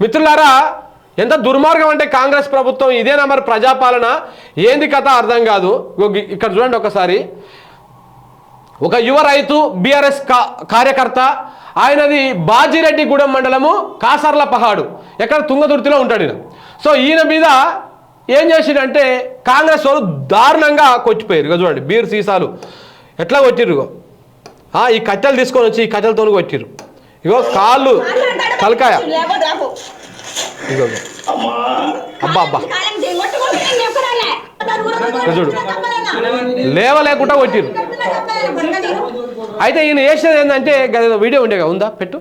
మిత్రులారా ఎంత దుర్మార్గం అంటే కాంగ్రెస్ ప్రభుత్వం ఇదేనా మరి ప్రజాపాలన? ఏంది కథ అర్థం కాదు. ఇక్కడ చూడండి ఒకసారి. ఒక యువ రైతు బీఆర్ఎస్ కార్యకర్త ఆయనది బాజిరెడ్డిగూడెం మండలము కాసర్ల పహాడు. ఎక్కడ? తుంగతుర్తిలో ఉంటాడు సో ఈయన మీద ఏం చేసిండంటే కాంగ్రెస్ వాళ్ళు దారుణంగా కొట్టిపోయారు. ఇక చూడండి బీర్ సీసాలు. ఎట్లా కొట్టిర్రు ఈ కట్టెలు తీసుకొని వచ్చి ఈ కట్టెలతో కొట్టిర్రు. ఇగో కాళ్ళు. తలకాయ. ఇగో. అబ్బా అబ్బా. చూడు. లేవలేకుండా కొట్టిర్రు అయితే ఈయన వేసేది ఏంటంటే గదేదో వీడియో ఉండే కదా, ఉందా? పెట్టు.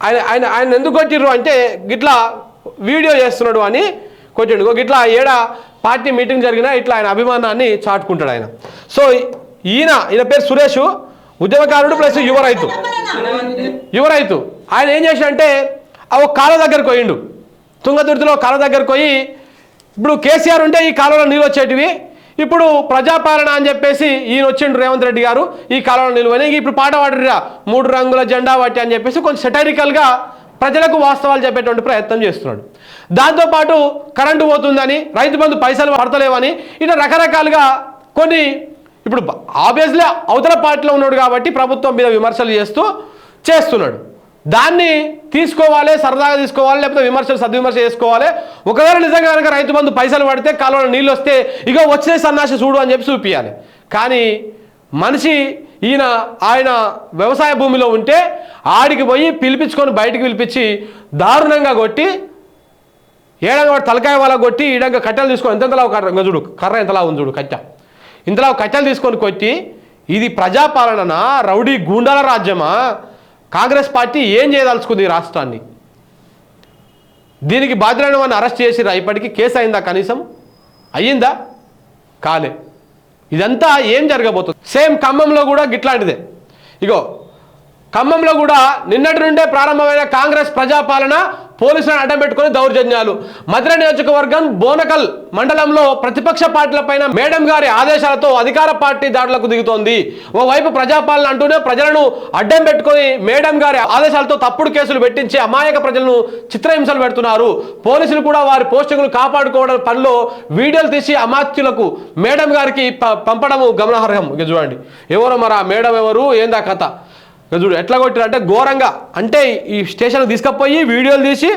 ఆయన ఆయన ఆయన ఎందుకు కొట్టిర్రు అంటే గిట్లా వీడియో చేస్తున్నాడు అని కొట్టిండు. గిట్లా ఏడ పార్టీ మీటింగ్ జరిగినా ఇట్లా ఆయన అభిమానాన్ని చాటుకుంటాడు ఆయన. సో ఈయన ఈయన పేరు సురేష్. ఉద్యమకారుడు ప్లస్ యువ రైతు. యువ రైతు. ఆయన ఏం చేశాడంటే ఆ ఒక కాలువ దగ్గరకు పోయిండు. తుంగతుర్తిలో కాలువ దగ్గరకు పోయి ఇప్పుడు కేసీఆర్ ఉంటే ఈ కాలువలో నీళ్ళు వచ్చేటివి ఇప్పుడు ప్రజాపాలన అని చెప్పేసి ఈయన వచ్చిండు రేవంత్ రెడ్డి గారు ఈ కాలంలో నిలువని ఇప్పుడు పాట పాడరా మూడు రంగుల జెండా వాటి అని చెప్పేసి కొంచెం సెటరికల్గా ప్రజలకు వాస్తవాలు చెప్పేటువంటి ప్రయత్నం చేస్తున్నాడు. దాంతోపాటు కరెంటు పోతుందని రైతు బంధు పైసలు పడతలేవని ఇట్లా రకరకాలుగా కొన్ని ఇప్పుడు ఆబ్వియస్లీ అవతల పార్టీలో ఉన్నాడు కాబట్టి ప్రభుత్వం మీద విమర్శలు చేస్తూ చేస్తున్నాడు. దాన్ని తీసుకోవాలి సరదాగా తీసుకోవాలి లేకపోతే విమర్శలు సద్విమర్శ చేసుకోవాలి. ఒకవేళ నిజంగా కనుక రైతు బంధు పైసలు పడితే కాలువలో నీళ్ళు వస్తే ఇగో వచ్చే సన్నాసి చూడు అని చెప్పి చూపించాలి కానీ మనిషి ఈయన ఆయన వ్యవసాయ భూమిలో ఉంటే ఆడికి పోయి పిలిపించుకొని బయటికి పిలిపించి దారుణంగా కొట్టి ఏడంగా తలకాయ వాళ్ళ కొట్టి ఈడంగా కట్టెలు తీసుకొని ఎంతలా కర్ర చూడు కర్ర ఎంతలా ఉంది చూడు కట్టె. ఇంతలా కట్టెలు తీసుకొని కొట్టి ఇది ప్రజాపాలననా రౌడీ గూండాల రాజ్యమా? కాంగ్రెస్ పార్టీ ఏం చేయదలుచుకుంది ఈ రాష్ట్రాన్ని? దీనికి బాధ్యులైన వాడిని అరెస్ట్ చేసిరా? ఇప్పటికీ కేసు అయిందా కనీసం? అయ్యిందా? కాలే. ఇదంతా ఏం జరగబోతుంది? సేమ్ ఖమ్మంలో కూడా గిట్లాంటిదే. ఇగో ఖమ్మంలో కూడా నిన్నటి నుండే ప్రారంభమైన కాంగ్రెస్ ప్రజాపాలన పోలీసులను అడ్డం పెట్టుకుని దౌర్జన్యాలు. మధుర నియోజకవర్గం బోనకల్ మండలంలో ప్రతిపక్ష పార్టీలపైన మేడం గారి ఆదేశాలతో అధికార పార్టీ దాడులకు దిగుతోంది. ఓవైపు ప్రజాపాలన అంటూనే ప్రజలను అడ్డం పెట్టుకొని మేడం గారి ఆదేశాలతో తప్పుడు కేసులు పెట్టించి అమాయక ప్రజలను చిత్రహింసలు పెడుతున్నారు. పోలీసులు కూడా వారి పోస్టింగ్లు కాపాడుకోవడం పనిలో వీడియోలు తీసి అమాత్యులకు మేడం గారికి పంపడము గమనార్హం. చూడండి. ఎవరో మరి ఆ మేడం ఎవరు? ఏందా కథ? చూడు ఎట్లా కొట్టిరంటే ఘోరంగా. అంటే ఈ స్టేషన్కి తీసుకపోయి వీడియోలు తీసి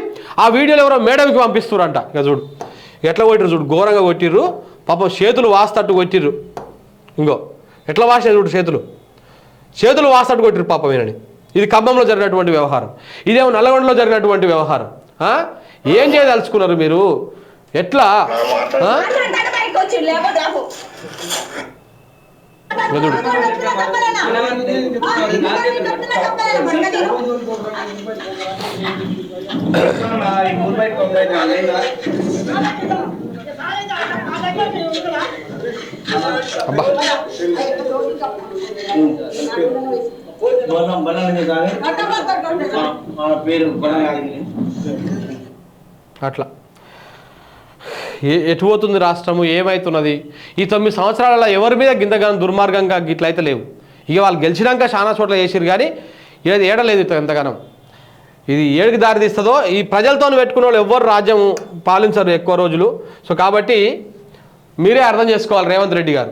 ఆ వీడియోలు ఎవరో మేడంకి పంపిస్తురంట ఇక చూడు ఎట్లా కొట్టిరు చూడు ఘోరంగా కొట్టిర్రు. పాపం చేతులు వాస్తట్టు కొట్టిర్రు. ఇంకో ఎట్లా వాసిన చూడు చేతులు? చేతులు వాస్తట్టు కొట్టిరు పాపం ఈయనని. ఇది ఖమ్మంలో జరిగినటువంటి వ్యవహారం. ఇదేమో నల్లగొండలో జరిగినటువంటి వ్యవహారం. ఏం చేయదలుచుకున్నారు మీరు? ఎట్లా? ఆ? అబ్బా మా పేరు అట్లా ఎటు పోతుంది రాష్ట్రము? ఏమవుతున్నది ఈ తొమ్మిది సంవత్సరాలలో ఎవరి మీద గింతగానం దుర్మార్గంగా గిట్లయితే లేవు. ఇక వాళ్ళు గెలిచినాక చాలా చోట్ల చేసిరు కానీ ఏది ఏడలేదు ఇత- ఎంతగానం. ఇది ఏడికి దారి తీస్తుందో ఈ ప్రజలతో పెట్టుకున్న వాళ్ళు ఎవ్వరు రాజ్యం పాలించరు ఎక్కువ రోజులు. సో కాబట్టి మీరే అర్థం చేసుకోవాలి రేవంత్ రెడ్డి గారు.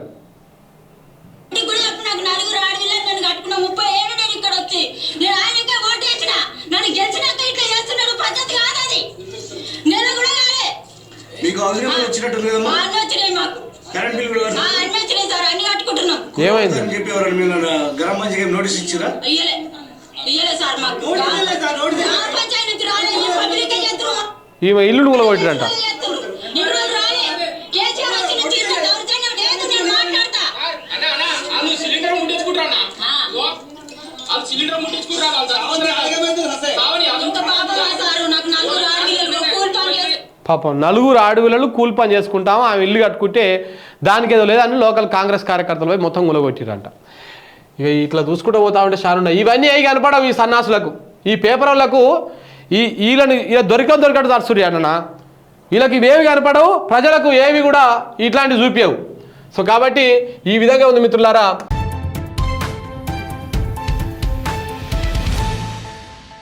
మీకు అవసరం వచ్చినట్టు లేదమ్మా. మా అన్న వచ్చినాయి మాకు. కరెంట్ బిల్ కూడా మా అన్న వచ్చినాయి సార్ అన్ని కట్టుకుంటున్నాం. ఏమైంది? అని చెప్పి ఎవరైనా మీరు గ్రామ పంచాయతీ నోటీస్ ఇచ్చిరా? ఇయ్యలే. ఇయ్యలే సార్ మాకు. నోటీస్ ఇవ్వలే సార్, నోటీస్ గ్రామ పంచాయతీ నుంచి రాలే ఈ పబ్లిక్ చేస్తున్నారు. ఈమె ఇల్లు కొట్టిరంట ఇప్పుడు రాలే. కేసీఆర్ వచ్చి నుంచి ఇంత దౌర్జన్యం లేదు నేను మాట్లాడతా. అన్న అన్న వాళ్ళు సిలిండర్ ఆ. వాళ్ళు సిలిండర్ ముట్టించుకుంటారు వాళ్ళు కావని ఇంత అదంతా పాపమా సారు నాకు నలుగురు ఆడపిల్లలు కూలి పని చేస్తారు పాపం నలుగురు ఆడవిలలు కూలి పని చేసుకుంటాం ఆమె ఇల్లు కట్టుకుంటే దానికి ఏదో లేదని లోకల్ కాంగ్రెస్ కార్యకర్తలు పోయి మొత్తం గులగొట్టిరంట. ఇక ఇట్లా చూసుకుంటూ పోతా ఉంటే చాలా ఇవన్నీ అవి కనపడవు ఈ సన్నాసులకు. ఈ పేపర్ వాళ్ళకు ఈ వీళ్ళని ఇలా దొరిక దొరికట్టు తరుసురి అన్న వీళ్ళకి ఇవేవి కనపడవు ప్రజలకు ఏవి కూడా ఇట్లాంటివి చూపించవు సో కాబట్టి ఈ విధంగా ఉంది మిత్రులారా.